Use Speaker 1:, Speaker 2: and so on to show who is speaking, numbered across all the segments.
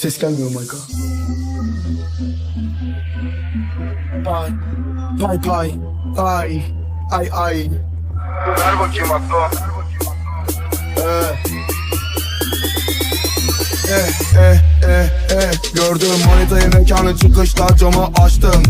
Speaker 1: Ses gelmiyor Mayka. Ay. Pay pay. Ay. Ay ay.
Speaker 2: Ver bakayım aklı.
Speaker 1: Eh. Eh eh eh eh Gördüm. Manitayı mekanın çıkışta camı açtım.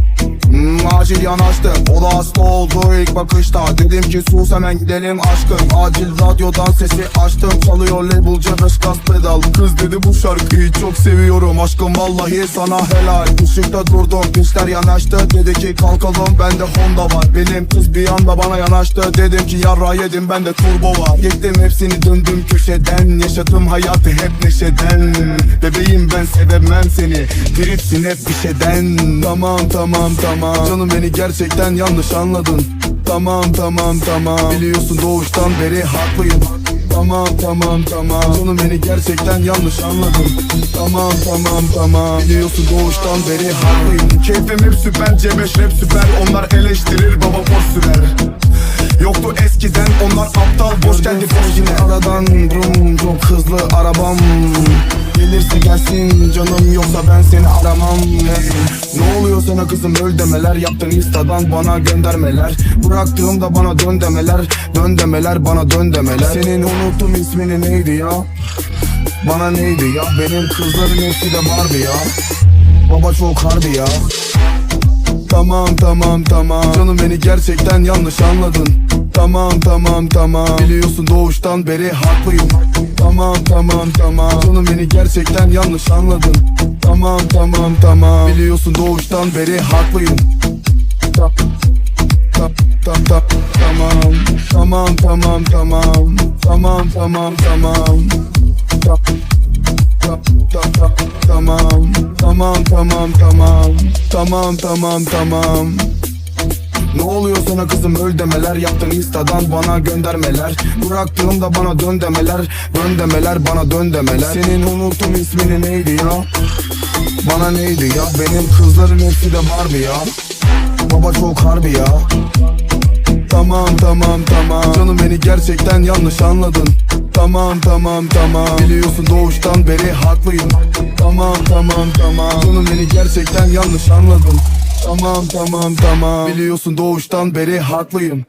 Speaker 1: Hmm, Acil yanaştım O da hasta oldu ilk bakışta. Dedim ki sus hemen gidelim aşkım. Acil radyodan sesi açtım. Çalıyor labelce beş gaz pedal. Kız dedi bu şarkıyı çok seviyorum Aşkım. Vallahi sana helal. Işıkta durdum piçler yanaştı. Dedi ki kalkalım bende Honda var. Benim kız bir anda bana yanaştı. Dedim ki yarra yedim bende turbo var. Gittim hepsini döndüm köşeden. Yaşadım hayatı hep neşeden. Bebeğim ben sevemem seni. Tripsin hep bir şeyden. Tamam tamam tamam. Canım beni gerçekten yanlış anladın. Tamam tamam tamam. Biliyorsun doğuştan beri haklıyım. Tamam tamam tamam. Canım beni gerçekten yanlış anladın. Tamam tamam tamam. Biliyorsun doğuştan beri haklıyım. Keyfim hep süper C5 rap süper. Onlar eleştirir baba boş sürer. Yoktu eskiden onlar aptal boş geldi boş yine aradan brum çok hızlı arabam Gelirse gelsin. Canım yoksa ben seni aramam Ne oluyor sana kızım? Öl demeler. Yaptın instadan bana göndermeler. Bıraktığımda bana dön demeler. Dön demeler bana dön demeler. Senin unuttum ismini neydi ya? Bana neydi ya? Benim kızların hepsi de vardı ya. Baba çok harbi ya Tamam tamam tamam. Canım beni gerçekten yanlış anladın. Tamam tamam tamam. Biliyorsun doğuştan beri haklıyım. Tamam tamam tamam. Canım beni gerçekten yanlış anladın. Tamam tamam tamam. Biliyorsun doğuştan beri haklıyım. Ta- ta- ta- ta- Tamam Tamam tamam tamam. Tamam tamam tamam. Ta- Tamam Tamam tamam. Tamam Tamam tamam. Ne oluyor sana kızım? Öl demeler. Yaptın instadan bana göndermeler. Bıraktığımda bana dön demeler. Dön demeler bana dön demeler. Senin unuttum ismini neydi ya? Bana neydi ya? Benim kızların hepsi de vardı ya? Baba çok harbi ya. Tamam tamam tamam. Canım beni gerçekten yanlış anladın. Tamam tamam tamam. Biliyorsun doğuştan beri haklıyım Tamam tamam tamam. Canım beni gerçekten yanlış anladın. Tamam tamam tamam. Biliyorsun doğuştan beri haklıyım